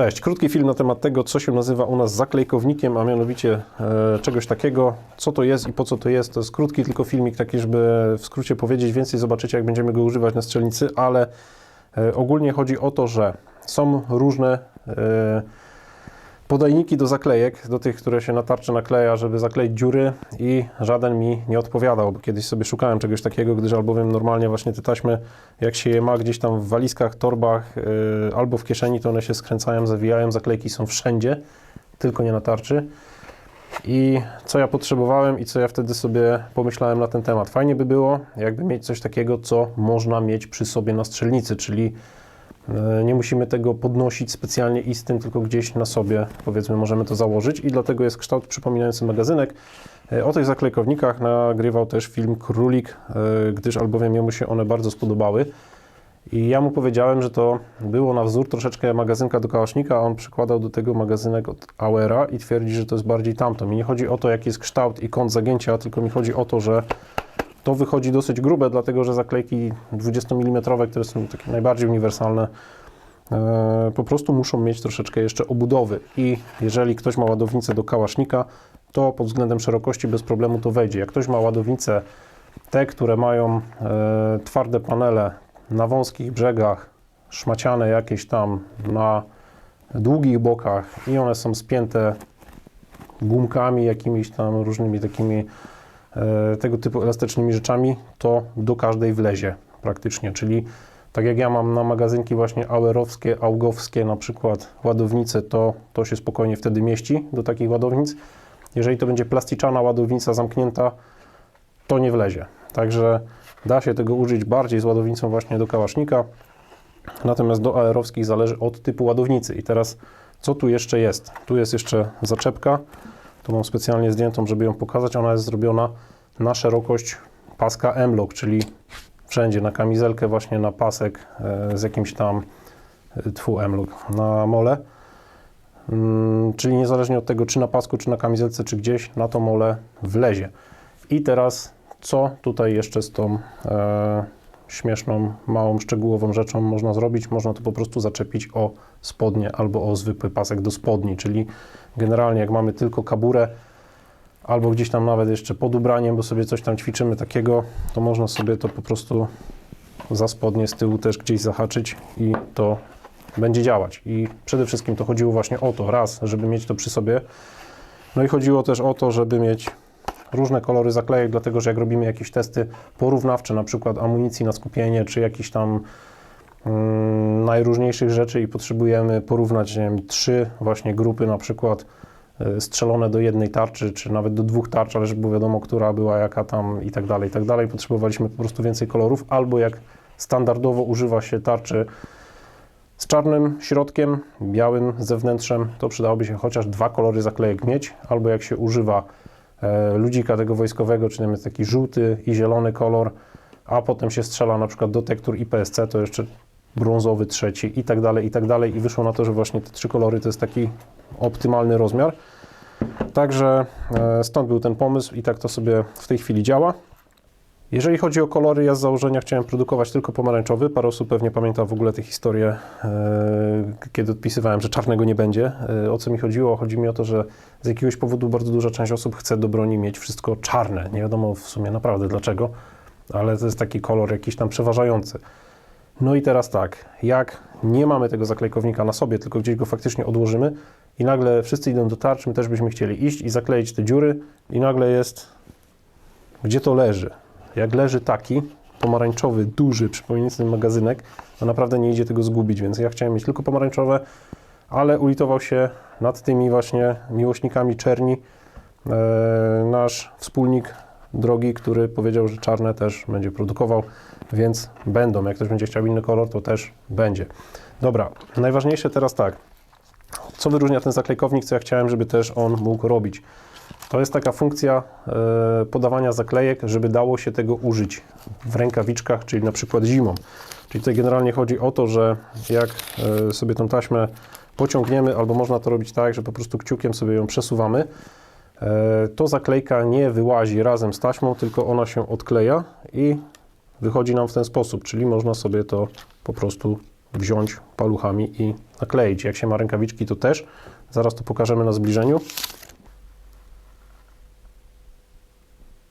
Cześć, krótki film na temat tego, co się nazywa u nas zaklejkownikiem, a mianowicie e, czegoś takiego, co to jest i po co to jest. To jest krótki tylko filmik, taki, żeby w skrócie powiedzieć więcej, zobaczycie jak będziemy go używać na strzelnicy, ale e, ogólnie chodzi o to, że są różne e, podajniki do zaklejek, do tych, które się na tarczy nakleja, żeby zakleić dziury i żaden mi nie odpowiadał, kiedyś sobie szukałem czegoś takiego, gdyż albowiem normalnie właśnie te taśmy, jak się je ma gdzieś tam w walizkach, torbach yy, albo w kieszeni, to one się skręcają, zawijają, zaklejki są wszędzie, tylko nie na tarczy. I co ja potrzebowałem i co ja wtedy sobie pomyślałem na ten temat. Fajnie by było, jakby mieć coś takiego, co można mieć przy sobie na strzelnicy, czyli Nie musimy tego podnosić specjalnie istym, tylko gdzieś na sobie, powiedzmy, możemy to założyć i dlatego jest kształt przypominający magazynek. E, O tych zaklejkownikach nagrywał też film Królik, e, gdyż albowiem jemu się one bardzo spodobały. I ja mu powiedziałem, że to było na wzór troszeczkę magazynka do kałasznika, a on przykładał do tego magazynek od Auera i twierdzi, że to jest bardziej tamto. Mi nie chodzi o to, jaki jest kształt i kąt zagięcia, tylko mi chodzi o to, że to wychodzi dosyć grube, dlatego że zaklejki 20 mm, które są takie najbardziej uniwersalne, e, po prostu muszą mieć troszeczkę jeszcze obudowy. I jeżeli ktoś ma ładownicę do kałasznika, to pod względem szerokości bez problemu to wejdzie. Jak ktoś ma ładownicę, te, które mają e, twarde panele na wąskich brzegach, szmaciane jakieś tam na długich bokach i one są spięte gumkami, jakimiś tam różnymi takimi tego typu elastycznymi rzeczami, to do każdej wlezie praktycznie, czyli tak jak ja mam na magazynki właśnie auerowskie, augowskie na przykład ładownice, to to się spokojnie wtedy mieści do takich ładownic. Jeżeli to będzie plasticzana ładownica zamknięta, to nie wlezie. Także da się tego użyć bardziej z ładownicą właśnie do kałasznika, natomiast do aerowskich zależy od typu ładownicy. I teraz co tu jeszcze jest? Tu jest jeszcze zaczepka, tu mam specjalnie zdjętą, żeby ją pokazać. Ona jest zrobiona na szerokość paska M-Lock, czyli wszędzie na kamizelkę, właśnie na pasek e, z jakimś tam e, tfu M-Lock, na mole. Mm, Czyli niezależnie od tego, czy na pasku, czy na kamizelce, czy gdzieś, na to mole wlezie. I teraz, co tutaj jeszcze z tą e, śmieszną, małą, szczegółową rzeczą można zrobić? Można to po prostu zaczepić o spodnie albo o zwykły pasek do spodni, czyli generalnie jak mamy tylko kaburę, albo gdzieś tam nawet jeszcze pod ubraniem, bo sobie coś tam ćwiczymy takiego, to można sobie to po prostu za spodnie z tyłu też gdzieś zahaczyć i to będzie działać. I przede wszystkim to chodziło właśnie o to, raz, żeby mieć to przy sobie, no i chodziło też o to, żeby mieć różne kolory zaklejek, dlatego że jak robimy jakieś testy porównawcze, na przykład amunicji na skupienie, czy jakichś tam mm, najróżniejszych rzeczy i potrzebujemy porównać, nie wiem, trzy właśnie grupy na przykład y, strzelone do jednej tarczy, czy nawet do dwóch tarcz, ale żeby było wiadomo, która była jaka tam i tak dalej, i tak dalej. Potrzebowaliśmy po prostu więcej kolorów, albo jak standardowo używa się tarczy z czarnym środkiem, białym zewnętrzem, to przydałoby się chociaż dwa kolory zaklejek mieć, albo jak się używa ludzika tego wojskowego, czyli jest taki żółty i zielony kolor, a potem się strzela na przykład do tektur IPSC, to jeszcze brązowy trzeci i tak dalej, i tak dalej. I wyszło na to, że właśnie te trzy kolory to jest taki optymalny rozmiar. Także e, stąd był ten pomysł i tak to sobie w tej chwili działa. Jeżeli chodzi o kolory, ja z założenia chciałem produkować tylko pomarańczowy. Parę osób pewnie pamięta w ogóle tę historię, e, kiedy odpisywałem, że czarnego nie będzie. E, o co mi chodziło? Chodzi mi o to, że z jakiegoś powodu bardzo duża część osób chce do broni mieć wszystko czarne. Nie wiadomo w sumie naprawdę dlaczego, ale to jest taki kolor jakiś tam przeważający. No i teraz tak, jak nie mamy tego zaklejkownika na sobie, tylko gdzieś go faktycznie odłożymy i nagle wszyscy idą do tarczy, my też byśmy chcieli iść i zakleić te dziury i nagle jest, gdzie to leży? Jak leży taki pomarańczowy, duży, przypominający magazynek, to naprawdę nie idzie tego zgubić, więc ja chciałem mieć tylko pomarańczowe, ale ulitował się nad tymi właśnie miłośnikami czerni e, nasz wspólnik drogi, który powiedział, że czarne też będzie produkował, więc będą. Jak ktoś będzie chciał inny kolor, to też będzie. Dobra, najważniejsze teraz tak. Co wyróżnia ten zaklejkownik, co ja chciałem, żeby też on mógł robić? To jest taka funkcja e, podawania zaklejek, żeby dało się tego użyć w rękawiczkach, czyli na przykład zimą. Czyli tutaj generalnie chodzi o to, że jak e, sobie tą taśmę pociągniemy, albo można to robić tak, że po prostu kciukiem sobie ją przesuwamy, e, to zaklejka nie wyłazi razem z taśmą, tylko ona się odkleja i wychodzi nam w ten sposób, czyli można sobie to po prostu wziąć paluchami i nakleić. Jak się ma rękawiczki, to też. Zaraz to pokażemy na zbliżeniu.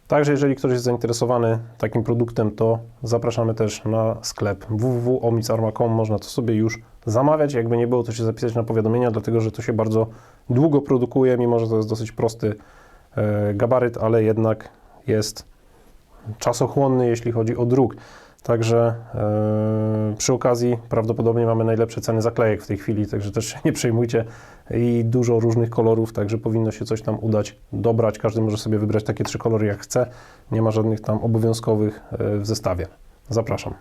Także jeżeli ktoś jest zainteresowany takim produktem, to zapraszamy też na sklep www.omnicarma.com. Można to sobie już zamawiać. Jakby nie było, to się zapisać na powiadomienia, dlatego że to się bardzo długo produkuje, mimo że to jest dosyć prosty e, gabaryt, ale jednak jest czasochłonny, jeśli chodzi o druk. Także e, przy okazji prawdopodobnie mamy najlepsze ceny zaklejek w tej chwili, także też się nie przejmujcie i dużo różnych kolorów, także powinno się coś tam udać dobrać. Każdy może sobie wybrać takie trzy kolory jak chce. Nie ma żadnych tam obowiązkowych e, w zestawie. Zapraszam.